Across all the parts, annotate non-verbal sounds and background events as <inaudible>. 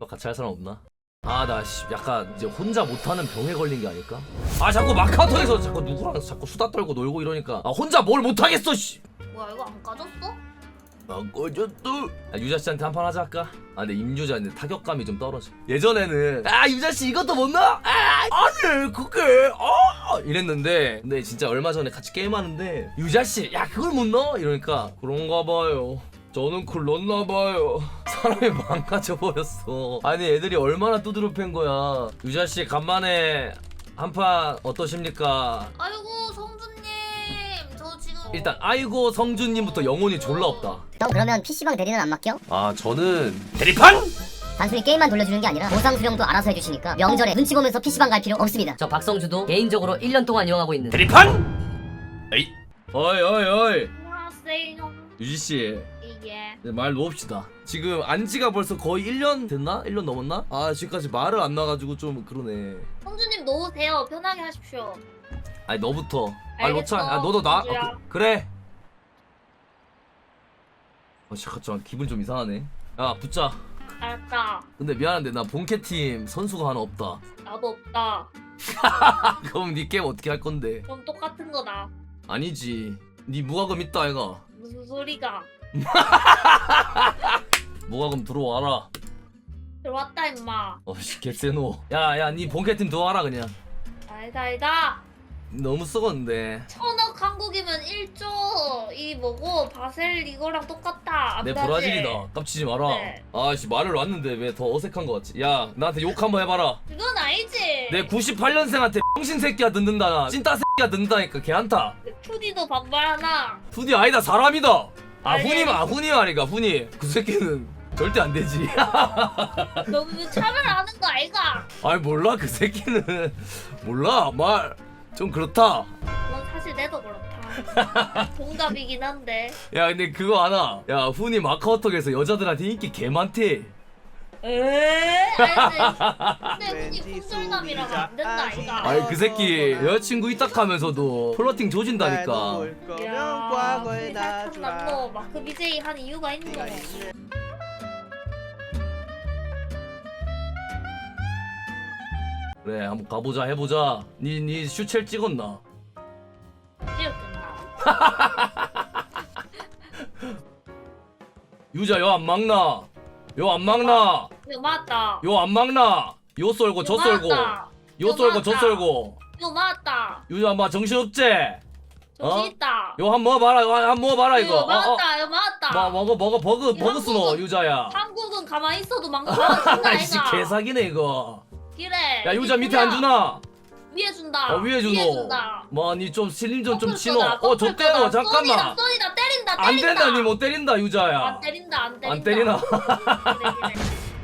같이 할 사람 없나? 아 나 약간 이제 혼자 못하는 병에 걸린 게 아닐까? 아 자꾸 마카오에서 자꾸 누구랑 자꾸 수다 떨고 놀고 이러니까 아 혼자 뭘 못하겠어 씨. 뭐야 이거 안 까졌어? 안 꺼졌어. 아, 유자 씨한테 한 판 하자 할까? 아 근데 임유자 근데 타격감이 좀 떨어져. 예전에는 아 유자 씨 이것도 못 넣어? 아 아니 그게 어 이랬는데 근데 진짜 얼마 전에 같이 게임하는데 유자 씨 야 그걸 못 넣어? 이러니까 그런가 봐요. 저는 넣나 봐요. 사람이 망가져 버렸어. 아니 애들이 얼마나 두드려 팬 거야. 유자 씨 간만에 한 판 어떠십니까? 아이고 성주님 저 지금 일단 아이고 성준님부터 영혼이 졸라 없다. 형 그러면 PC방 대리는 안 맡겨? 아 저는 대리판? 단순히 게임만 돌려주는 게 아니라 보상 수령도 알아서 해주시니까 명절에 눈치 보면서 PC방 갈 필요 없습니다 저 박성주도 개인적으로 1년 동안 이용하고 있는 대리판? 에이 어이 어이 어이 유지씨 이게 말 놓읍시다. 지금 안지가 벌써 거의 1년 됐나? 1년 넘었나? 아 지금까지 말을 안 나가지고 좀 그러네. 성주님 놓으세요. 편하게 하십시오. 아니 너부터. 아 알겠어, 놓자 아 너도 나 성주야. 아, 그, 그래. 어 잠깐 기분 좀 이상하네. 야 붙자. 알았다. 근데 미안한데 나 본캐팀 선수가 하나 없다. 나도 없다. <laughs> 그럼 니 게임 어떻게 할 건데? 그럼 똑같은 거다. 아니지. 니 무과금 있다 아이가. 무슨 소리가 <laughs> 무과금 들어와라. 들어왔다 임마. 어씨 개쎄노. 야야 니 본캐팀 들어와라 그냥. 알다 알다. 너무 썩었는데. 천억 한국이면 1조 이 뭐고 바셀 이거랑 똑같다 안내 가지? 브라질이다. 깝치지 마라. 네. 아씨 말을 놨는데 왜 더 어색한 거 같지? 야 나한테 욕 한번 해봐라. 그건 아니지. 내 98년생한테 병신 새끼야 듣는다 찐따 새끼야 듣는다니까 걔한타 푸디도 반발하나? 훈이 아니다 사람이다 아 알겠어. 훈이 아 훈이 말이가 훈이. 그 새끼는 절대 안 되지. <laughs> 너무 차별하는 거 아이가? 아니 몰라 그 새끼는. 몰라 말. 좀 그렇다. 넌 사실 내도 그렇다. <laughs> 동갑이긴 한데. 야 근데 그거 알아 야 훈이 마카오톡에서 여자들한테 인기 개 많대 에이 알지 근데 흔히 품절남이라고 안 된다 아이가 아니 그 새끼 여자친구 있다 하면서도 플러팅 조진다니까. 이야 과거에 우리 살짝 남노 놔주라 마크 BJ 한 이유가 있는 그래 한번 가보자 해보자. 니니 슈첼 찍었나? 찌었겠나? <laughs> 유자 요안 막나? 요안 막나 이거 맞다. 요 안 막나? 요 썰고 저 맞다. 요 썰고 저 썰고. 이거 맞다. 유자 마 정신 없제 정신 어? 있다. 요 한 먹어봐라. 요한 먹어봐라 이거. 이거 맞다 이거 맞다. 뭐 먹어 먹어 버그 이거 버그 스노 한국은- 유자야? 한국은 가만히 있어도 망가진다 아이씨 아이가 개사기네 이거. 그래 야 유자 이 밑에? 안 주나? 위에 준다. 어 위에 주노. 준다. 뭐니 좀 슬림 좀좀 꺾을 치노 어 거다. 잠깐만. 쏘니다 쏘니다. 때린다 안 때린다. 된다 니 못 때린다 유자야. 안 때린다 안 때린다. 안 때리나? 그래, 그래.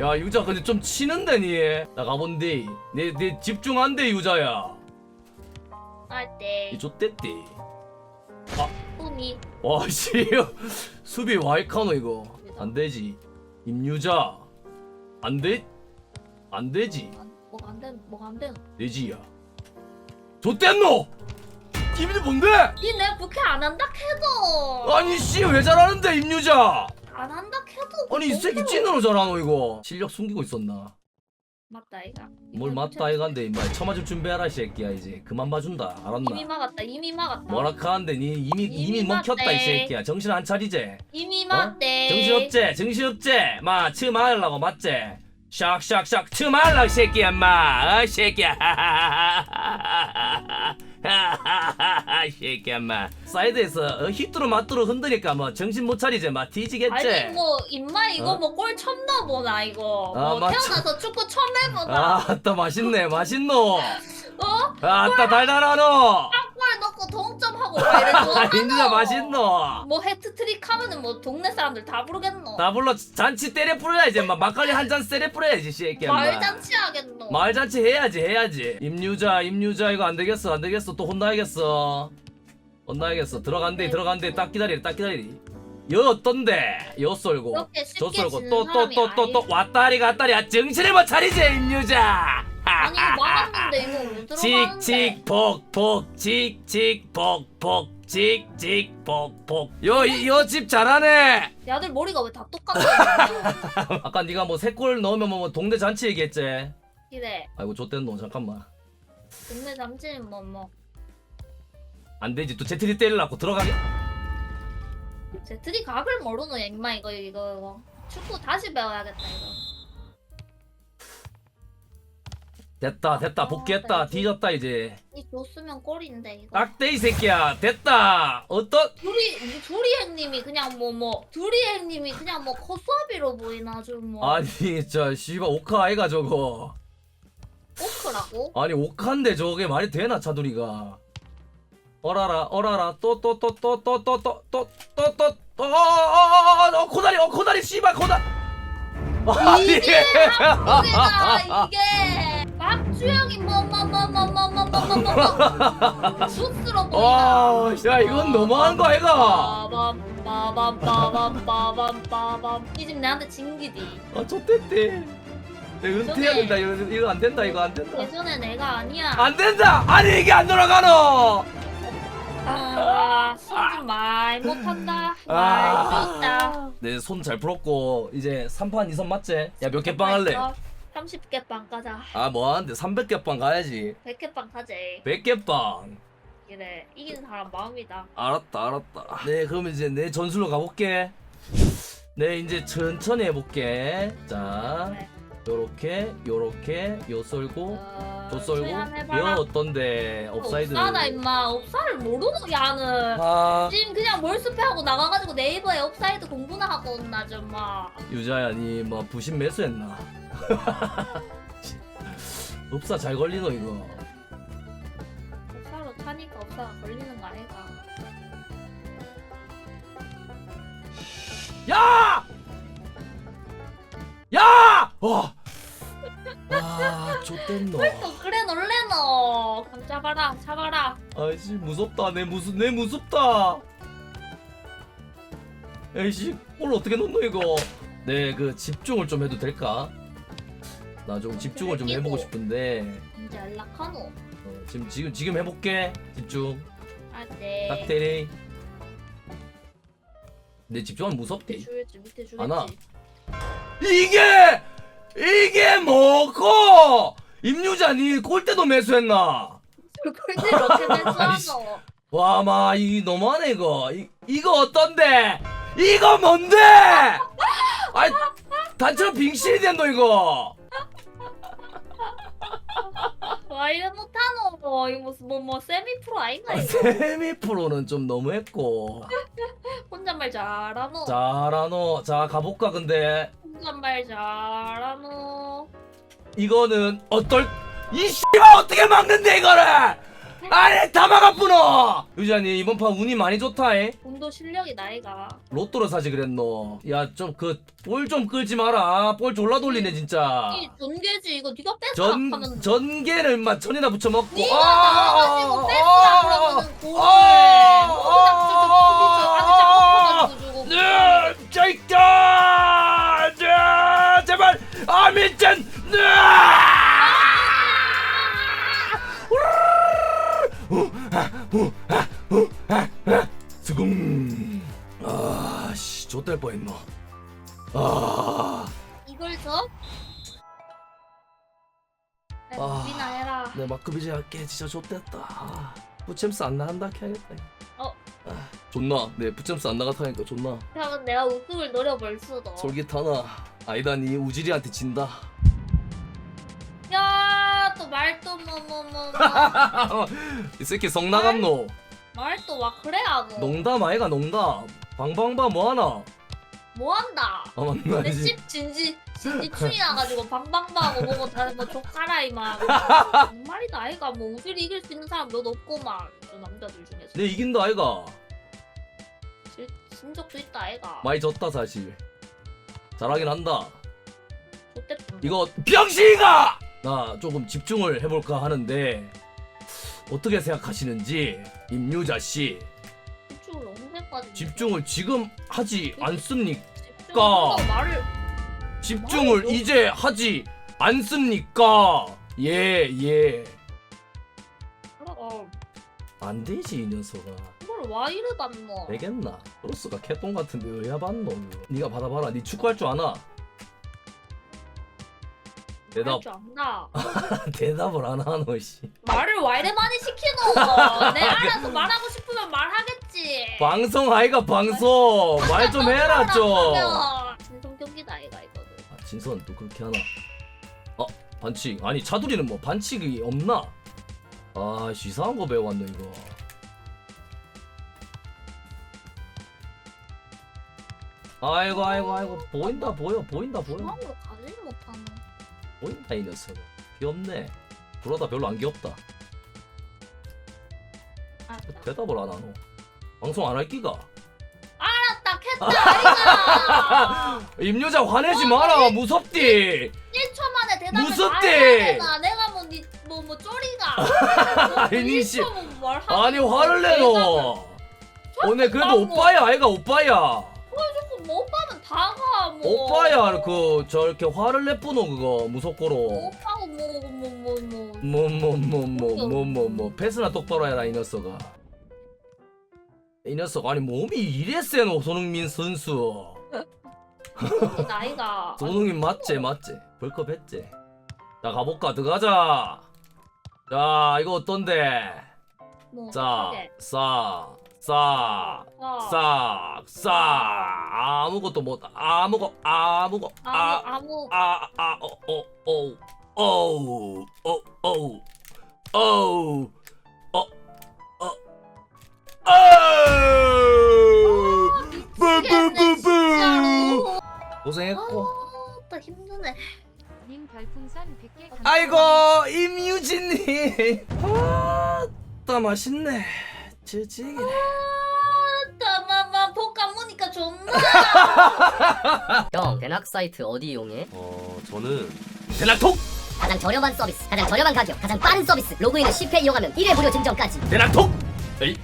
야 유자 근데 좀 치는데 니나 가본데. 내, 내 집중한데 유자야. 할때 이 좆대띠 꿈이. 와씨. 수비 와이카노 이거. 안되지. 임유자. 안돼? 안되지. 뭐가 안 되는 뭐가 안 되는 되지야. 좆댔노! 기분이 뭔데? 니내 부캐 안 한다 해도 아니 씨. 왜 잘하는데 임유자 안 한다 해도 아니 이 새끼 찐으로 잘하노 이거. 실력 숨기고 있었나? 맞다 이가 뭘 맞다 이간데 임마. 처맞을 준비하라 이 새끼야 이제. 그만 봐준다. 이미 알았나? 막았다 이미 막았다. 뭐라 카는데 니 이미 이미 이미 먹혔다 이 맞대. 새끼야. 정신 안 차리제 이미 어? 막대. 정신 없제 정신 없제 마 치마하려고 맞제 샥샥샥 치마하려고 이 새끼야 마. 어, 새끼야 <laughs> 새끼야 마. 사이드에서 어, 히트로 맞도로 흔드니까 뭐 정신 못 차리제 마. 뒤지겠제 아니 뭐 임마 이거 어? 뭐골 처음 넣어보나 이거. 아, 뭐. 태어나서 축구 처음 해보나 아따 맛있네 맛있노. 어? 아따 달달하노 <laughs> 아 인자 맛있노? 뭐 해트트릭 하면은 뭐 동네 사람들 다 부르겠노? 나 불러 잔치 때려 뿌려야지 마 막걸리 한 잔 때려 뿌려야지 마. 말잔치 하겠노? 말잔치 해야지 해야지. 임유자 임유자 이거 안 되겠어 안 되겠어. 또 혼나야겠어. 혼나야겠어. 들어간대 들어간대 딱 기다리래 딱 기다리래. 여 어떤데? 여 쏠고. 이렇게 저 쉽게 쏠고 지는 또또또또또 사람이 왔다리 갔다리. 아 정신을 못 차리지 임유자 아니 막았는데 이거 못 들어가는데? 칙칙 복복 칙칙 복복 찍찍 폭폭. 요이집 잘하네. 야들 머리가 왜 다 똑같아? <laughs> 아까 네가 뭐 세 골 넣으면 뭐 동네 잔치 얘기했지? 이래 아이고 좆된 너 잠깐만. 동네 잠지는 뭐 뭐. 안 되지. 또 제트리 때리려고 들어가게? 제트리 각을 모르노 앵마 이거 이거 이거. 축구 다시 배워야겠다 이거. 됐다 됐다 복귀했다 뒤졌다 이제 이 줬으면 골인데 이거. 딱대 이 새끼야 됐다 어떤 둘이 둘이 형님이 그냥 뭐 뭐 둘이 형님이 그냥 뭐 코스아비로 보이나 좀 뭐. 아니 저 씨발 오카 아이가 저거 오크라고? 아니 오카인데 저게 말이 되나 차두리가 어라라 어라라 또 또 또 또 또 또 또 또 또또어 코다리 어 코다리 씨발 코다 아니 이게 한국이다 이게 박주영이 뭐뭐뭐뭐뭐뭐뭐 뭐뭐 쑥스러 보이나 아야 이건 너무한 거 아이가 빠밤 빠밤 빠밤 빠밤 빠밤 이집 내한테 징기디 아 좆됐대 내가 은퇴해야 된다 이거 이거 안 된다 이거 안 된다 예전에 내가 아니야 안 된다 아니 이게 안 돌아가노 아손좀 많이 못한다 말수 있다 내 손 잘 풀었고 이제 3판 2선 맞지? 야 몇 개 빵 할래? 30개 빵 가자. 아 뭐하는데? 300개 빵 가야지. 100개 빵 가자 100개 빵. 이래 이기는 사람 마음이다. 알았다 알았다. 네 그럼 이제 내 전술로 가볼게. 네 이제 천천히 해볼게. 자. 네. 요렇게 요렇게 요 썰고 어, 저 썰고. 해봐라. 어떤데 업사이드. 없사다 임마. 업사를 모르는 야는 아. 지금 그냥 몰수패하고 나가가지고 네이버에 업사이드 공부나 하고 온나 좀마 유자야 니뭐 부심 매수했나? <laughs> 업사 잘 걸리노 이거. 업사로 차니까 업사가 걸리는 거 아이가. 야! 야! 와! 와, 좆됐노. 또 그래 놀래노 그럼 잡아라 잡아라 아이씨, 무섭다. 내 무섭, 내 무섭다. 에이씨, 골 어떻게 넣노, 이거? 네, 그, 집중을 좀 해도 될까? 나 좀 집중을 좀 해보고 싶은데. 이제 연락하노 어, 지금, 지금, 지금 해볼게. 집중. 아 네 딱 테레. 내 집중하면 밑에 무섭대. 주겠지 밑에 주겠지 안 와. 이게! 이게 뭐고! 임유자니 골대도 매수했나? 그걸 아이씨. 매수하노 와, 마, 이 너무하네, 이거. 이, 이거 어떤데? 이거 뭔데? 아이, 단체로 빙신이 된노, 이거. 와 이래 못하노 이거 무슨 뭐뭐 세미 프로 아닌가 이거 세미 프로는 좀 너무했고. 혼잣말 잘하노 잘하노. 자, 가볼까, 근데. 혼잣말 잘하노 이거는 어떨, 이 씨발 어떻게 막는데, 이거를! 아니, 다 막아뿌노! 유자니, 이번 판 운이 많이 좋다잉. 돈도 실력이 나이가 로또를 사지 그랬노. 야, 좀 그 볼 좀 끌지 마라. 볼 졸라 돌리네 진짜. 이 전개지 이거 네가 전 하면 전개를 인마 천이나 붙여 먹고. 네가 아, 나와가지고 아, 뺏으라 그러면은 고를 아, 모작주 주고 네, 자이다. 네, 제발 아미짠. 네. 수금. 아, 씨, 좆될 뻔했노. 아. 이걸 줘? 아. 무비나 해라 내 마크 비제 할게 진짜 아, 부챔스 안 나간다 해야겠다 어. 아, 존나 네 부챔스 안 나갔다니까 존나 그러면 내가 우승을 노려볼 수도 솔깃하나 아니다 니 우지리한테 진다. 야 또 말도 뭐뭐뭐 <laughs> 이 새끼 성 나갔노. 말도 와 그래야 너 농담 아이가 농담. 방방바 뭐하나? 뭐 한다? 아 맞나 근데 이제 씹 진지 진지충이 나가지고 방방바하고 뭐고 다뭐 족가라 이만 정말이다 아이가. 뭐 우슬이 이길 수 있는 사람 몇 없고만 저 남자들 중에서. 내 이긴다 아이가. 진, 진 적도 있다 아이가. 많이 졌다 사실 잘하긴 한다 좋댔다 이거 병신이가 나 조금 집중을 해볼까 하는데 어떻게 생각하시는지 임유자 씨 집중을 언제까지 집중을 지금 하지 않습니까? 집중을 말을 집중을 아이고. 이제 하지 않습니까? 예, 예. 어, 안 되지, 이 녀석아. 뭘 이걸 와 이래 받노 되겠나? 크로스가 개똥 같은데 왜야 받노? 네가 받아봐라. 네 축구할 줄 아나? 대답 할줄 안다 <laughs> 대답을 안 하노 씨. 말을 와 이래 많이 시키노 <laughs> 내 알아서 말하고 싶으면 말하겠지 방송 아이가 방송 <laughs> 말 좀 해라 좀. 진성 경기다 아이가 이거는 아, 진선 또 그렇게 하나? 어 반칙 아니 차두리는 뭐 반칙이 없나? 아 씨, 이상한 거 배워왔네 이거. 아이고 아이고 아이고 보인다 보여 보인다 보여 중앙으로 가지 못하네 보인다 이 녀석. 귀엽네. 그러다 별로 안 귀엽다. 알았다 대답을 안 하노. 방송 안 할 끼가. 알았다 캣다 <laughs> 아이가 임유자 화내지 마라 무섭디. 1초 만에 대답을 무섭대. 다 해야 되나 내가 뭐 니 뭐 뭐 쪼리가 <laughs> 아니, 씨. 말 아니 화를 내노. 오늘 그래도 오빠야 아이가 오빠야. 박아 뭐. 오빠야 그 저렇게 화를 내뿜어 그거 무섭고로. 오빠 뭐뭐 뭐 뭐 뭐 뭐 뭐 뭐 뭐뭐. 패스나 똑바로 해라 이 녀석아. 이 녀석 아니 몸이 이래 센 손흥민 선수. 나이가. <laughs> 손흥민 맞지 맞지? 벌컵 했지. 자 가볼까? 들어가자. 자 이거 어떤데? 뭐, 자, 싸, 싸, 어. 싸, 싸. 아무것도 못, 아무거, 아무거, 아, 아무 아무 아, 아, 어, 어, 어, 어, 어, 어, 어, 어, 어, 어, 미치겠네 진짜로 고생했고. 아나 힘드네 님 별풍선 100개 감사합니다. 아이고 임유진님. 아 따 맛있네. 지지기네. 잠깐만 복감 보니까 존나 <laughs> 형 대낙 사이트 어디 이용해? 어, 저는 대낙톡, 가장 저렴한 서비스 가장 저렴한 가격 가장 빠른 서비스 로그인을 10회 이용하면 1회 무료 증정까지 대낙톡. 에이,